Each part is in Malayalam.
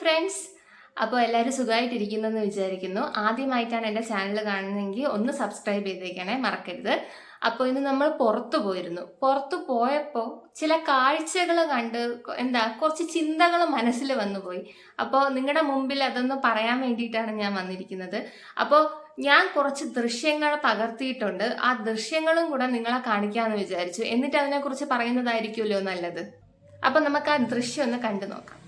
ഫ്രണ്ട്സ് അപ്പോൾ എല്ലാവരും സുഖമായിട്ടിരിക്കുന്നെന്ന് വിചാരിക്കുന്നു. ആദ്യമായിട്ടാണ് എന്റെ ചാനൽ കാണുന്നതെങ്കിൽ ഒന്ന് സബ്സ്ക്രൈബ് ചെയ്തേക്കണേ മറക്കരുത്. അപ്പോൾ ഇന്ന് നമ്മൾ പുറത്തു പോയിരുന്നു. പുറത്തു പോയപ്പോൾ ചില കാഴ്ചകൾ കണ്ട് എന്താ കുറച്ച് ചിന്തകൾ മനസ്സിൽ വന്നുപോയി. അപ്പോൾ നിങ്ങളുടെ മുമ്പിൽ അതൊന്ന് പറയാൻ വേണ്ടിയിട്ടാണ് ഞാൻ വന്നിരിക്കുന്നത്. അപ്പോൾ ഞാൻ കുറച്ച് ദൃശ്യങ്ങൾ പകർത്തിയിട്ടുണ്ട് ആ ദൃശ്യങ്ങളും കൂടെ നിങ്ങളെ കാണിക്കാമെന്ന് വിചാരിച്ചു. എന്നിട്ട് അതിനെക്കുറിച്ച് പറയുന്നതായിരിക്കുമല്ലോ നല്ലത്. അപ്പോൾ നമുക്ക് ആ ദൃശ്യം ഒന്ന് കണ്ടു നോക്കാം.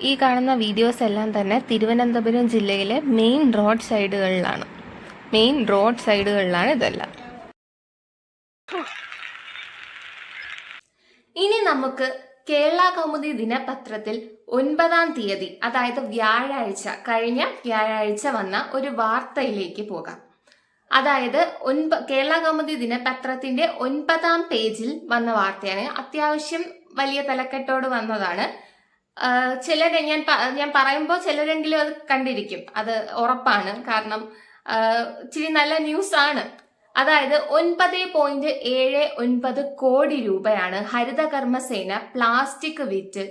ഈ കാണുന്ന വീഡിയോസ് എല്ലാം തന്നെ തിരുവനന്തപുരം ജില്ലയിലെ മെയിൻ റോഡ് സൈഡുകളിലാണ് മെയിൻ റോഡ് സൈഡുകളിലാണ് ഇതെല്ലാം. ഇനി നമുക്ക് കേരള കൗമുദി ദിനപത്രത്തിൽ ഒൻപതാം തീയതി അതായത് വ്യാഴാഴ്ച കഴിഞ്ഞ വ്യാഴാഴ്ച വന്ന ഒരു വാർത്തയിലേക്ക് പോകാം. അതായത് ഒൻപ കേരള കൗമുദി ദിനപത്രത്തിന്റെ ഒൻപതാം പേജിൽ വന്ന വാർത്തയാണ്. അത്യാവശ്യം വലിയ തലക്കെട്ടോട് വന്നതാണ്. ചിലർ ഞാൻ ഞാൻ പറയുമ്പോൾ ചിലരെങ്കിലും അത് കണ്ടിരിക്കും. അത് ഉറപ്പാണ്. കാരണം ഇച്ചിരി നല്ല ന്യൂസ് ആണ്. അതായത് ഒൻപത് പോയിന്റ് ഏഴ് ഒൻപത് കോടി രൂപയാണ് ഹരിതകർമ്മസേന പ്ലാസ്റ്റിക് വിറ്റ്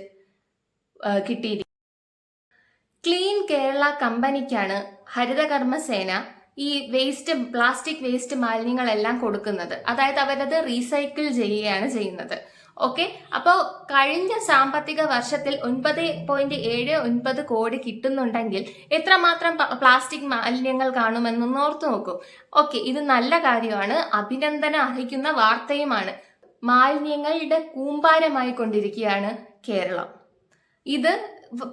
കിട്ടിയിരിക്കുന്നത്. ക്ലീൻ കേരള കമ്പനിക്കാണ് ഹരിതകർമ്മസേന ഈ വേസ്റ്റ് പ്ലാസ്റ്റിക് വേസ്റ്റ് മാലിന്യങ്ങളെല്ലാം കൊടുക്കുന്നത്. അതായത് അവരത് റീസൈക്കിൾ ചെയ്യുകയാണ് ചെയ്യുന്നത്. ഓക്കെ അപ്പോൾ കഴിഞ്ഞ സാമ്പത്തിക വർഷത്തിൽ ഒൻപത് പോയിന്റ് ഏഴ് ഒൻപത് കോടി കിട്ടുന്നുണ്ടെങ്കിൽ എത്രമാത്രം പ്ലാസ്റ്റിക് മാലിന്യങ്ങൾ കാണുമെന്ന് ഓർത്തു നോക്കൂ. ഓക്കെ ഇത് നല്ല കാര്യമാണ്. അഭിനന്ദനം അർഹിക്കുന്ന വാർത്തയുമാണ്. മാലിന്യങ്ങളുടെ കൂമ്പാരമായി കൊണ്ടിരിക്കുകയാണ് കേരളം. ഇത്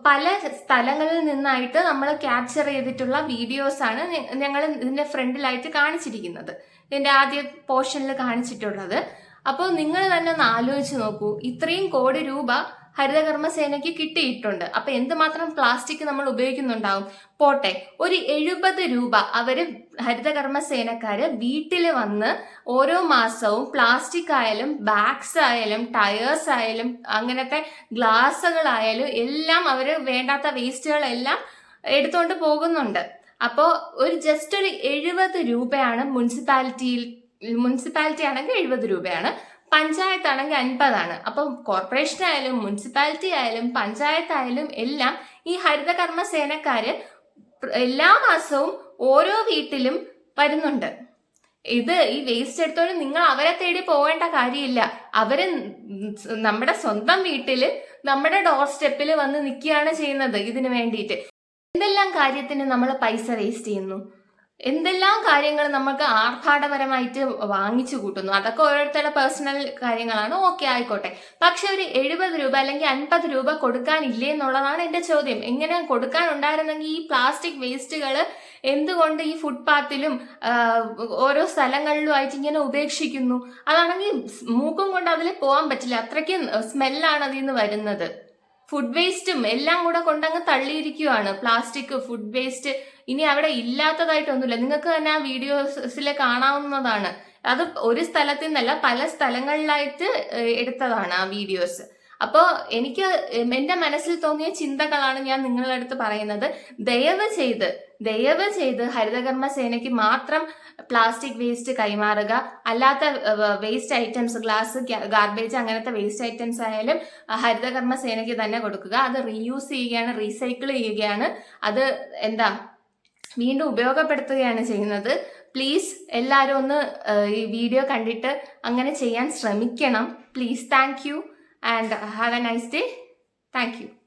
പല സ്ഥലങ്ങളിൽ നിന്നായിട്ട് നമ്മൾ ക്യാപ്ചർ ചെയ്തിട്ടുള്ള വീഡിയോസ് ആണ് ഞങ്ങൾ ഇതിന്റെ ഫ്രണ്ടിലായിട്ട് കാണിച്ചിരിക്കുന്നത്. ഇതിന്റെ ആദ്യ പോർഷനിൽ കാണിച്ചിട്ടുള്ളത്. അപ്പോൾ നിങ്ങൾ തന്നെ ഒന്ന് ആലോചിച്ച് നോക്കൂ. ഇത്രയും കോടി രൂപ ഹരിതകർമ്മസേനയ്ക്ക് കിട്ടിയിട്ടുണ്ട്. അപ്പൊ എന്തുമാത്രം പ്ലാസ്റ്റിക് നമ്മൾ ഉപയോഗിക്കുന്നുണ്ടാവും? പോട്ടെ ഒരു എഴുപത് രൂപ അവർ ഹരിതകർമ്മസേനക്കാര് വീട്ടിൽ വന്ന് ഓരോ മാസവും പ്ലാസ്റ്റിക് ആയാലും ബാഗ്സ് ആയാലും ടയേഴ്സ് ആയാലും അങ്ങനത്തെ ഗ്ലാസ്സുകളായാലും എല്ലാം അവർ വേണ്ടാത്ത വേസ്റ്റുകളെല്ലാം എടുത്തുകൊണ്ട് പോകുന്നുണ്ട്. അപ്പോൾ ഒരു ജസ്റ്റ് ഒരു എഴുപത് രൂപയാണ് മുനിസിപ്പാലിറ്റിയിൽ മുനിസിപ്പാലിറ്റി ആണെങ്കിൽ എഴുപത് രൂപയാണ്. പഞ്ചായത്ത് ആണെങ്കിൽ അൻപതാണ്. അപ്പം കോർപ്പറേഷൻ ആയാലും മുനിസിപ്പാലിറ്റി ആയാലും പഞ്ചായത്ത് ആയാലും എല്ലാം ഈ ഹരിതകർമ്മ സേനക്കാര് എല്ലാ മാസവും ഓരോ വീട്ടിലും വരുന്നുണ്ട്. ഇത് ഈ വേസ്റ്റ് എടുത്തോണ്ട് നിങ്ങൾ അവരെ തേടി പോകേണ്ട കാര്യമില്ല. അവർ നമ്മുടെ സ്വന്തം വീട്ടിൽ നമ്മുടെ ഡോർ സ്റ്റെപ്പിൽ വന്ന് നിൽക്കുകയാണ് ചെയ്യുന്നത് ഇതിനു വേണ്ടിയിട്ട്. എന്തെല്ലാം കാര്യത്തിന് നമ്മൾ പൈസ വേസ്റ്റ് ചെയ്യുന്നു? എന്തെല്ലാം കാര്യങ്ങൾ നമുക്ക് ആർഭാടപരമായിട്ട് വാങ്ങിച്ചു കൂട്ടുന്നു? അതൊക്കെ ഓരോരുത്തരുടെ പേഴ്സണൽ കാര്യങ്ങളാണ്. ഓക്കെ ആയിക്കോട്ടെ. പക്ഷെ ഒരു എഴുപത് രൂപ അല്ലെങ്കിൽ അൻപത് രൂപ കൊടുക്കാനില്ലേ എന്നുള്ളതാണ് എന്റെ ചോദ്യം. എങ്ങനെ കൊടുക്കാനുണ്ടായിരുന്നെങ്കിൽ ഈ പ്ലാസ്റ്റിക് വേസ്റ്റുകൾ എന്തുകൊണ്ട് ഈ ഫുട്പാത്തിലും ഓരോ സ്ഥലങ്ങളിലുമായിട്ട് ഇങ്ങനെ ഉപേക്ഷിക്കുന്നു? അതാണെങ്കിൽ മൂക്കും കൊണ്ട് അതിൽ പോകാൻ പറ്റില്ല. അത്രയ്ക്കും സ്മെല്ലാണ് അതിൽ നിന്ന് വരുന്നത്. ഫുഡ് വേസ്റ്റും എല്ലാം കൂടെ കൊണ്ടങ്ങ് തള്ളിയിരിക്കുവാണ്. പ്ലാസ്റ്റിക് ഫുഡ് വേസ്റ്റ് ഇനി അവിടെ ഇല്ലാത്തതായിട്ടൊന്നുമില്ല. നിങ്ങൾക്ക് തന്നെ ആ വീഡിയോസിൽ കാണാവുന്നതാണ്. അത് ഒരു സ്ഥലത്തു നിന്നല്ല പല സ്ഥലങ്ങളിലായിട്ട് എടുത്തതാണ് ആ വീഡിയോസ് അപ്പോൾ എനിക്ക് എന്റെ മനസ്സിൽ തോന്നിയ ചിന്തകളാണ് ഞാൻ നിങ്ങളുടെ അടുത്ത് പറയുന്നത്. ദയവ് ചെയ്ത് ദയവ് ചെയ്ത് ഹരിതകർമ്മ സേനയ്ക്ക് മാത്രം പ്ലാസ്റ്റിക് വേസ്റ്റ് കൈമാറുക. അല്ലാത്ത വേസ്റ്റ് ഐറ്റംസ് ഗ്ലാസ് ഗാർബേജ് അങ്ങനത്തെ വേസ്റ്റ് ഐറ്റംസ് ആയാലും ഹരിതകർമ്മ സേനയ്ക്ക് തന്നെ കൊടുക്കുക. അത് റീയൂസ് ചെയ്യുകയാണ് റീസൈക്കിൾ ചെയ്യുകയാണ്. അത് എന്താ വീണ്ടും ഉപയോഗപ്പെടുത്തുകയാണ് ചെയ്യുന്നത്. പ്ലീസ് എല്ലാവരും ഒന്ന് ഈ വീഡിയോ കണ്ടിട്ട് അങ്ങനെ ചെയ്യാൻ ശ്രമിക്കണം. Please thank and have a nice day. Thank you.